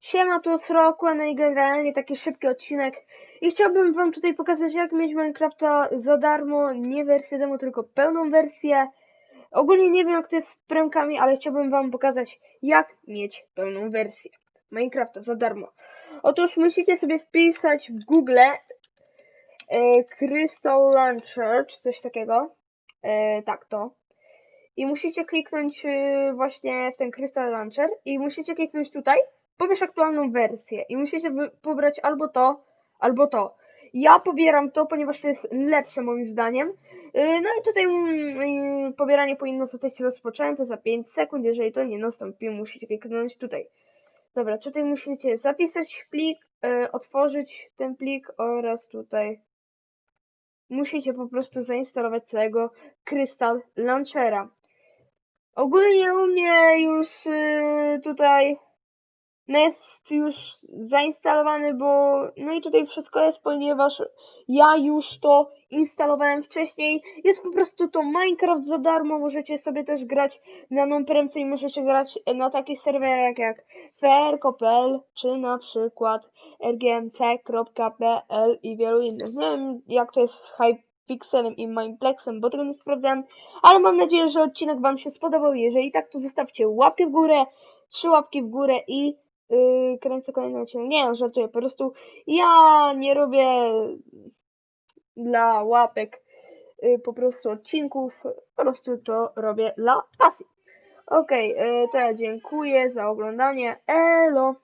Siema, tu Srokła, no i generalnie taki szybki odcinek. I chciałbym wam tutaj pokazać, jak mieć Minecrafta za darmo, nie wersję demo, tylko pełną wersję. Ogólnie nie wiem, jak to jest z premkami, ale chciałbym wam pokazać, jak mieć pełną wersję Minecrafta za darmo. Otóż musicie sobie wpisać w Google e, Crystal Launcher, czy coś takiego. E, tak, to. I musicie kliknąć y, właśnie w ten Crystal Launcher i musicie kliknąć tutaj, pobierz aktualną wersję i musicie pobrać albo to, albo to. Ja pobieram to, ponieważ to jest lepsze moim zdaniem. Y, No i tutaj mm, y, pobieranie powinno zostać rozpoczęte za 5 sekund. Jeżeli to nie nastąpi, musicie kliknąć tutaj. Dobra, tutaj musicie zapisać plik, y, otworzyć ten plik oraz tutaj musicie po prostu zainstalować całego Crystal Launchera. Ogólnie u mnie już tutaj no jest już zainstalowany, bo no i tutaj wszystko jest, ponieważ ja już to instalowałem wcześniej. Jest po prostu to Minecraft za darmo, możecie sobie też grać na non-premce i możecie grać na takich serwerach jak FR.pl czy na przykład rgmc.pl i wielu innych. Nie wiem jak to jest z Hypixelem i Mineplexem, bo tego nie sprawdzałem, ale mam nadzieję, że odcinek Wam się spodobał. Jeżeli tak, to zostawcie łapkę w górę, trzy łapki w górę i yy, kręcę kolejny odcinek. Nie, no, żartuję, po prostu ja nie robię dla łapek yy, po prostu odcinków, po prostu to robię dla pasji. Okej, yy, to ja dziękuję za oglądanie. Elo!